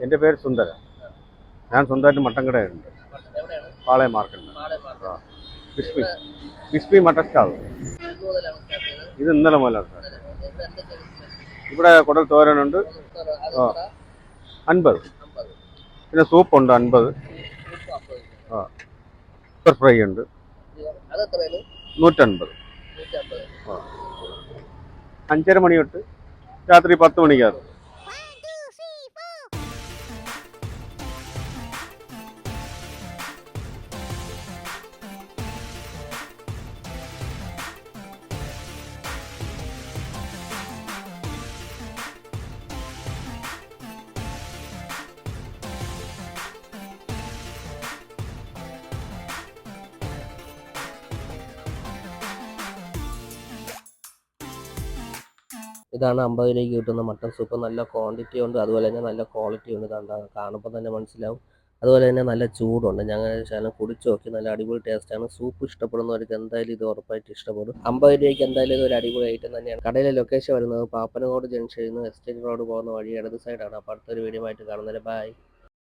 എന്റെ പേര് സുന്ദരൻ. ഞാൻ സ്വന്തമായിട്ട് മട്ടൻ കടയുണ്ട് പാളയം മാർക്കറ്റ് ക്രിസ്പി ക്രിസ്പി ആ. ബിസ്മി. Mutton stall. ഇത് ഇന്നലെ മുതലാണ് സാർ. ഇവിടെ കുടൽ തോരനുണ്ട്. ആ. അൻപത്. പിന്നെ സൂപ്പുണ്ട് അൻപത്. ആ. പെപ്പർ ഫ്രൈ ഉണ്ട്. നൂറ്റൻപത്. നൂറ്റമ്പത് അഞ്ചര മണി തൊട്ട് രാത്രി പത്ത് മണിക്കകത്ത് ഇതാണ് അമ്പത് രൂപയ്ക്ക് കിട്ടുന്ന മട്ടൺ സൂപ്പ്. നല്ല ക്വാണ്ടിറ്റി ഉണ്ട്. അതുപോലെ തന്നെ നല്ല ക്വാളിറ്റി ഉണ്ട്. കണ്ട കാണുമ്പോൾ തന്നെ മനസ്സിലാവും. അതുപോലെ തന്നെ നല്ല ചൂടുണ്ട്. ഞങ്ങൾ ശകലം കുടിച്ചു നോക്കി. നല്ല അടിപൊളി ടേസ്റ്റ് ആണ്. സൂപ്പ് ഇഷ്ടപ്പെടുന്നവർക്ക് എന്തായാലും ഇത് ഉറപ്പായിട്ട് ഇഷ്ടപ്പെടും. അമ്പത് രൂപയ്ക്ക് എന്തായാലും ഇത് ഒരു അടിപൊളി ഐറ്റം തന്നെയാണ്. കടയിലെ ലൊക്കേഷൻ വരുന്നത് പാപ്പനകോട് ജംഗ്ഷനിൽ നിന്ന് എസ്റ്റേറ്റ് റോഡ് പോകുന്ന വഴി ഇടത് സൈഡാണ് അപ്പോൾ അടുത്തൊരു വീഡിയോ ആയിട്ട് കാണുന്നത് ബൈ